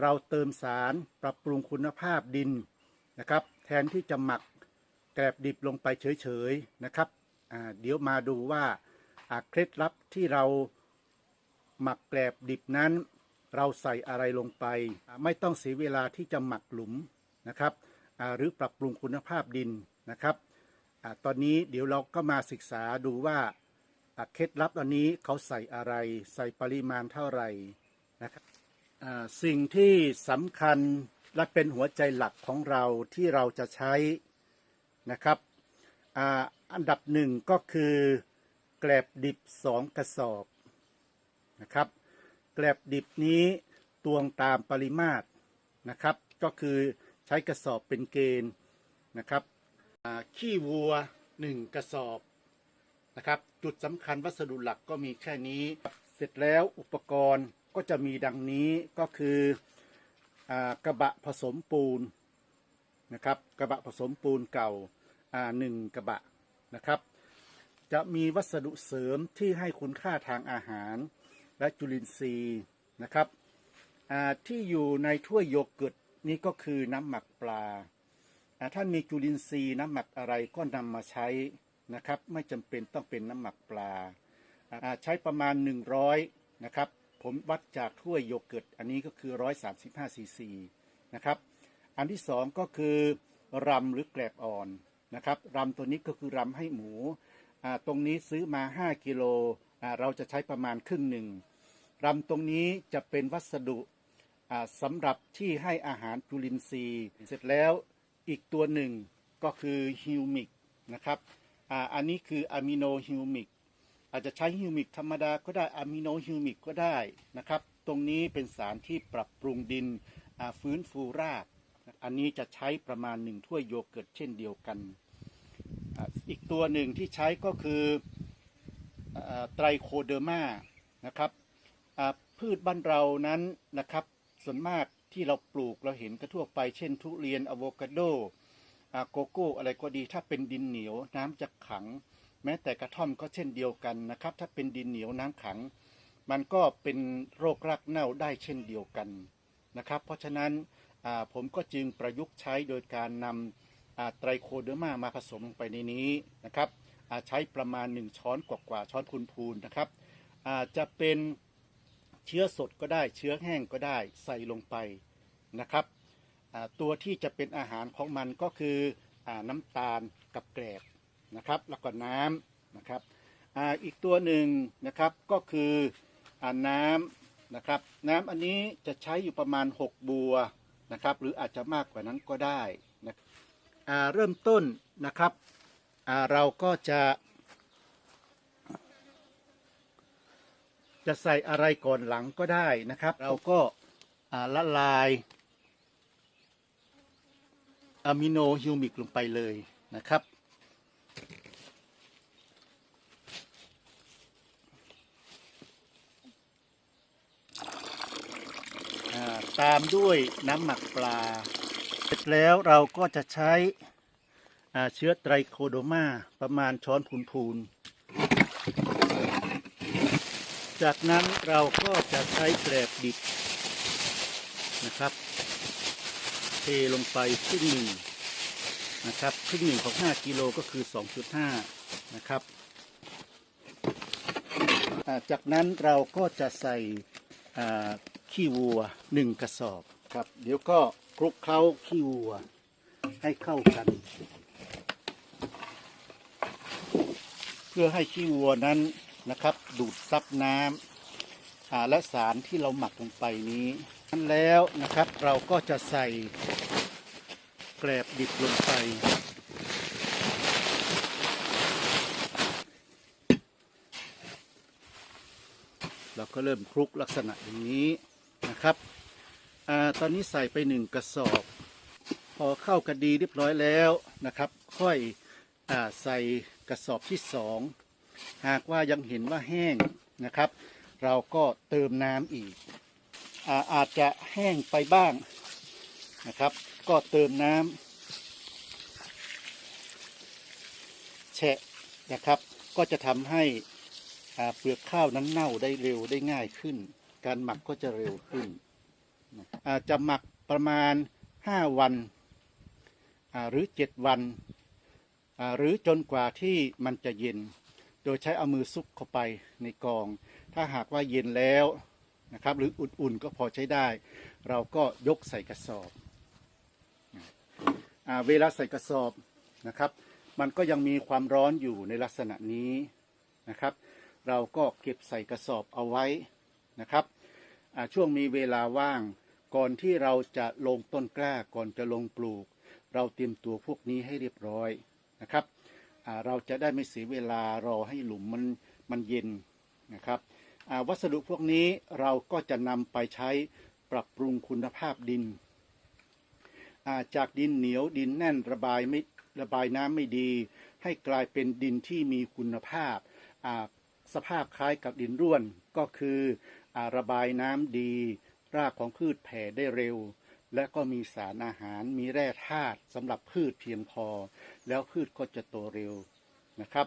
เราเติมสารปรับปรุงคุณภาพดินนะครับ แทนที่จะหมักแกลบดิบลงไปเฉยๆนะครับเดี๋ยวมาดูว่าเคล็ดลับที่เราหมักแกลบดิบนั้น เราใส่อะไรลงไป ไม่ต้องเสียเวลาที่จะหมักหลุมนะครับหรือปรับปรุงคุณภาพดินนะครับอตอนนี้เดี๋ยวเราก็มาศึกษาดูว่าเคล็ดลับอันนี้เขาใส่อะไร ใส่ปริมาณเท่าไหร่นะครับ สิ่งที่สำคัญและเป็นหัวใจหลักของเราที่เราจะใช้นะครับอ,อันดับหนึ่งก็คือแกลบดิบสองกระสอบนะครับ แกลบดิบนี้ตวงตามปริมาตรนะครับ ก็คือใช้กระสอบเป็นเกณฑ์นะครับขี้วัวหนึ่งกระสอบนะครับ จุดสำคัญวัสดุหลักก็มีแค่นี้ เสร็จแล้วอุปกรณ์ ก็จะมีดังนี้ก็คืออกระบะผสมปูนนะครับ กระบะผสมปูนเก่าาหนึ่งกระบะนะครับ จะมีวัสดุเสริมที่ให้คุณค่าทางอาหาร และจุลินทรีย์นะครับที่อยู่ในถ้วยโยเกิร์ตนี่ก็คือน้ำหมักปลาอ่าท่านมีจุลินทรีย์น้ำหมักอะไรก็นำมาใช้นะครับ ไม่จำเป็นต้องเป็นน้ำหมักปลาอ่าใช้ประมาณ 100นะครับ ผมวัดจากถ้วยโยเกิร์ตอันนี้ก็คือ 135ซีซีนะครับ อันที่สองก็คือรำหรือแกลบอ่อนนะครับรำตัวนี้ก็คือรำให้หมู ตรงนี้ซื้อมา 5 กิโล เราจะใช้ประมาณครึ่งหนึ่งรำตรงนี้จะเป็นวัสดุสำหรับที่ให้อาหารจุลินทรีย์ เสร็จแล้วอีกตัวหนึ่งก็คือฮิวมิกนะครับออันนี้คืออะมิโนฮิวมิก อาจจะใช้ฮิวมิกธรรมดาก็ได้อะมิโนฮิวมิกก็ได้นะครับ ตรงนี้เป็นสารที่ปรับปรุงดินฟื้นฟูราก อันนี้จะใช้ประมาณหนึ่งถ้วยโยเกิร์ตเช่นเดียวกันออีกตัวหนึ่งที่ใช้ก็คือไตรโคเดอร์มานะครับพืชบ้านเรานั้นนะครับส่วนมากที่เราปลูกเราเห็นกระทั่วไปเช่น ทุเรียนอะโวคาโดโกโก้อะไรก็ดีถ้าเป็นดินเหนียวน้ำจะขัง แม้แต่กระท่อมก็เช่นเดียวกันนะครับ ถ้าเป็นดินเหนียวน้ำขัง มันก็เป็นโรครากเน่าได้เช่นเดียวกันนะครับ เพราะฉะนั้นผมก็จึงประยุกต์ใช้โดยการนำไตรโคเดอร์มามาผสมลงไปในนี้นะครับใช้ประมาณ 1 ช้อนกว่าๆช้อนพูนพูนนะครับจะเป็นเชื้อสดก็ได้เชื้อแห้งก็ได้ใส่ลงไปนะครับตัวที่จะเป็นอาหารของมันก็คืออน้ำตาลกับแกลบ นะครับแล้วก็น้ำนะครับออีกตัวหนึ่งนะครับก็คืออน้ำนะครับน้ำอันนี้จะใช้อยู่ประมาณ 6 บัวนะครับหรืออาจจะมากกว่านั้นก็ได้นะเริ่มต้นนะครับเราก็จะ จะใส่อะไรก่อนหลังก็ได้นะครับ เราก็ละลายอะมิโนฮิวมิกลงไปเลยนะครับ ตามด้วยน้ำหมักปลา เสร็จแล้วเราก็จะใช้เชื้อไตรโคโดมาประมาณช้อนพูนๆ จากนั้นเราก็จะใช้แกลบดิบนะครับเทลงไปครึ่งหนึ่งนะครับครึ่งหนึ่งของ 5 กิโลก็คือ 2.5 นะครับจากนั้นเราก็จะใส่ ขี้วัวหนึ่งกระสอบครับ เดี๋ยวก็คลุกเคล้าขี้วัว ให้เข้ากัน เพื่อให้ขี้วัวนั้นนะครับ ดูดซับน้ำอาและสารที่เราหมักลงไปนี้นั้นแล้วนะครับเราก็จะใส่แกลบดิบลงไปเราก็เริ่มคลุกลักษณะอย่างนี้ นะครับอตอนนี้ใส่ไปหนึ่งกระสอบ พอเข้ากันดีเรียบร้อยแล้วนะครับ ค่อยอใส่กระสอบที่สองหากว่ายังเห็นว่าแห้งนะครับ เราก็เติมน้ำอีกอาอาจจะแห้งไปบ้างนะครับ ก็เติมน้ำแฉะนะครับ ก็จะทำให้เปลือกข้าวนั้นเน่าได้เร็วได้ง่ายขึ้น การหมักก็จะเร็วขึ้นอาจะหมักประมาณ 5 วันหรือ 7 วัน หรือจนกว่าที่มันจะเย็น โดยใช้เอามือซุกเข้าไปในกอง ถ้าหากว่าเย็นแล้วนะครับ หรืออุ่นๆก็พอใช้ได้ เราก็ยกใส่กระสอบอเวลาใส่กระสอบนะครับ มันก็ยังมีความร้อนอยู่ในลักษณะนี้นะครับ เราก็เก็บใส่กระสอบเอาไว้ นะครับช่วงมีเวลาว่าง ก่อนที่เราจะลงต้นกล้าก่อนจะลงปลูก เราเตรียมตัวพวกนี้ให้เรียบร้อยนะครับเราจะได้ไม่เสียเวลารอให้หลุมมันมันเย็นนะครับวัสดุพวกนี้เราก็จะนำไปใช้ปรับปรุงคุณภาพดินาจากดินเหนียวดินแน่นระบายไม่ระบายน้ำไม่ดี ให้กลายเป็นดินที่มีคุณภาพ สภาพคล้ายกับดินร่วนก็คืออระบายน้ำดี รากของพืชแผ่ได้เร็ว และก็มีสารอาหารมีแร่ธาตุสำหรับพืชเพียงพอ แล้วพืชก็จะโตเร็วนะครับ